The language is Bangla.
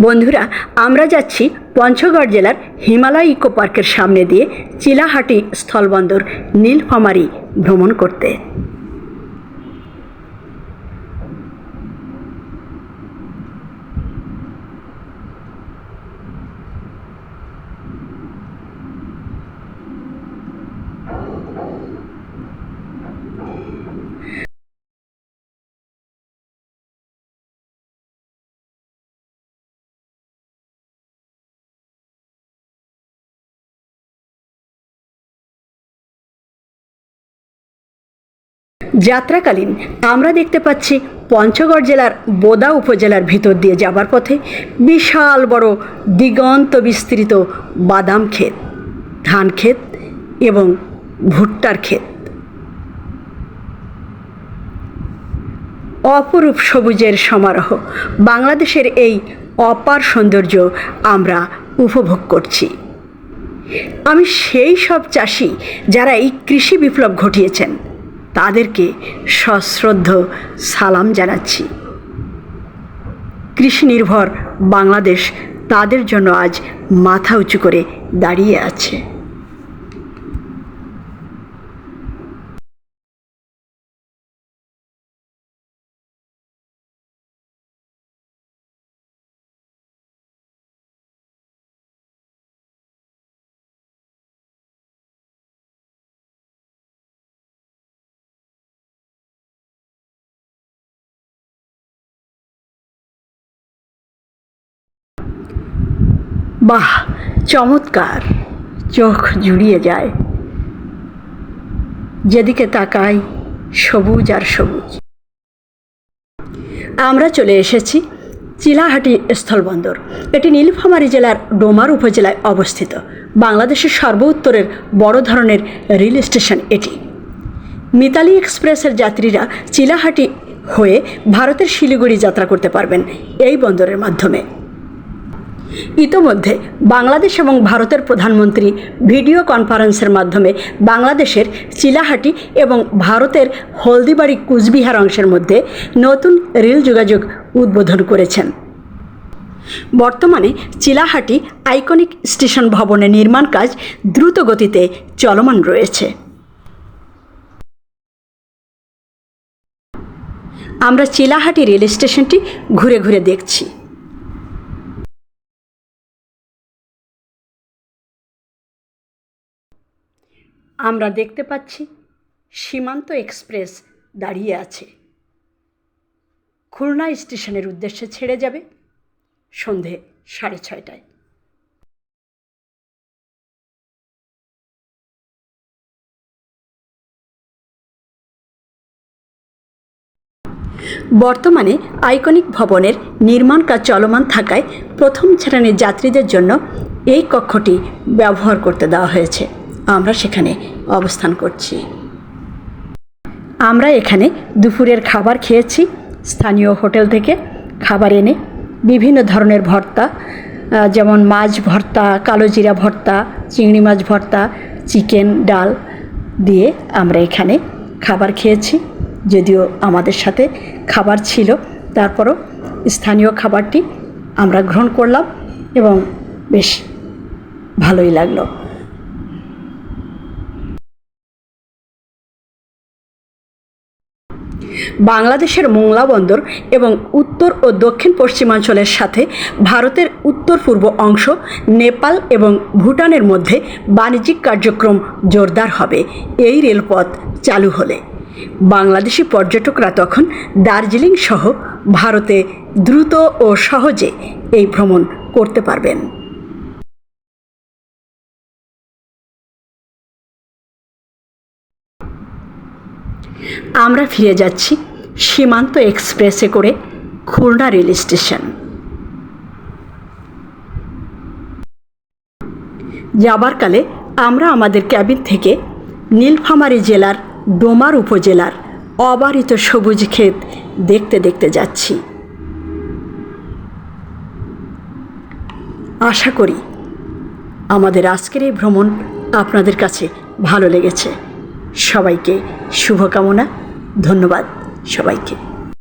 বন্ধুরা, আমরা যাচ্ছি পঞ্চগড় জেলার হিমালয় ইকো পার্কের সামনে দিয়ে চিলাহাটি স্থলবন্দর নীলফামারি ভ্রমণ করতে। যাত্রাকালীন আমরা দেখতে পাচ্ছি পঞ্চগড় জেলার বোদা উপজেলার ভিতর দিয়ে যাবার পথে বিশাল বড় দিগন্ত বিস্তৃত বাদাম ক্ষেত, ধান ক্ষেত এবং ভুট্টার ক্ষেত। অপরূপ সবুজের সমারোহ, বাংলাদেশের এই অপার সৌন্দর্য আমরা উপভোগ করছি। আমি সেই সব চাষি যারা এই কৃষি বিপ্লব ঘটিয়েছেন। তাদেরকে সশ্রদ্ধ সালাম জানাচ্ছি। কৃষি নির্ভর বাংলাদেশ তাদের জন্য আজ মাথা উঁচু করে দাঁড়িয়ে আছে। বাহ, চমৎকার। চোখ জুড়িয়ে যায়। যেদিকে তাকাই, সবুজ আর সবুজ। আমরা চলে এসেছি চিলাহাটি স্থলবন্দর। এটি নীলফামারী জেলার ডোমার উপজেলায় অবস্থিত। বাংলাদেশের সর্বোত্তরের বড় ধরনের রেল স্টেশন এটি। মিতালি এক্সপ্রেসের যাত্রীরা চিলাহাটি হয়ে ভারতের শিলিগুড়ি যাত্রা করতে পারবেন এই বন্দরের মাধ্যমে। ইতোমধ্যে বাংলাদেশ এবং ভারতের প্রধানমন্ত্রী ভিডিও কনফারেন্সের মাধ্যমে বাংলাদেশের চিলাহাটি এবং ভারতের হলদিবাড়ি কুচবিহার অংশের মধ্যে নতুন রেল যোগাযোগ উদ্বোধন করেছেন। বর্তমানে চিলাহাটি আইকনিক স্টেশন ভবনের নির্মাণ কাজ দ্রুত গতিতে চলমান রয়েছে। আমরা চিলাহাটি রেল স্টেশনটি ঘুরে ঘুরে দেখছি। আমরা দেখতে পাচ্ছি সীমান্ত এক্সপ্রেস দাঁড়িয়ে আছে। খুলনা স্টেশনের উদ্দেশ্যে ছেড়ে যাবে সন্ধে সাড়ে ছয়টায়। বর্তমানে আইকনিক ভবনের নির্মাণ কাজ চলমান থাকায় প্রথম শ্রেণির যাত্রীদের জন্য এই কক্ষটি ব্যবহার করতে দেওয়া হয়েছে। আমরা সেখানে অবস্থান করছি। আমরা এখানে দুপুরের খাবার খেয়েছি, স্থানীয় হোটেল থেকে খাবার এনে বিভিন্ন ধরনের ভর্তা যেমন মাছ ভর্তা, কালো জিরা ভর্তা, চিংড়ি মাছ ভর্তা, চিকেন, ডাল দিয়ে আমরা এখানে খাবার খেয়েছি। যদিও আমাদের সাথে খাবার ছিল, তারপরও স্থানীয় খাবারটি আমরা গ্রহণ করলাম এবং বেশ ভালোই লাগল। বাংলাদেশের মোংলা বন্দর এবং উত্তর ও দক্ষিণ পশ্চিমাঞ্চলের সাথে ভারতের উত্তর পূর্ব অংশ, নেপাল এবং ভুটানের মধ্যে বাণিজ্যিক কার্যক্রম জোরদার হবে। এই রেলপথ চালু হলে বাংলাদেশি পর্যটকরা তখন দার্জিলিং সহ ভারতে দ্রুত ও সহজে এই ভ্রমণ করতে পারবেন। আমরা ফিরে যাচ্ছি সীমান্ত এক্সপ্রেসে করে খুলনা রেল স্টেশন। যাবার কালে আমরা আমাদের ক্যাবিন থেকে নীলফামারী জেলার ডোমার উপজেলার অবারিত সবুজ ক্ষেত দেখতে দেখতে যাচ্ছি। আশা করি আমাদের আজকের এই ভ্রমণ আপনাদের কাছে ভালো লেগেছে। সবাইকে শুভকামনা ধন্যবাদ সবাইকে।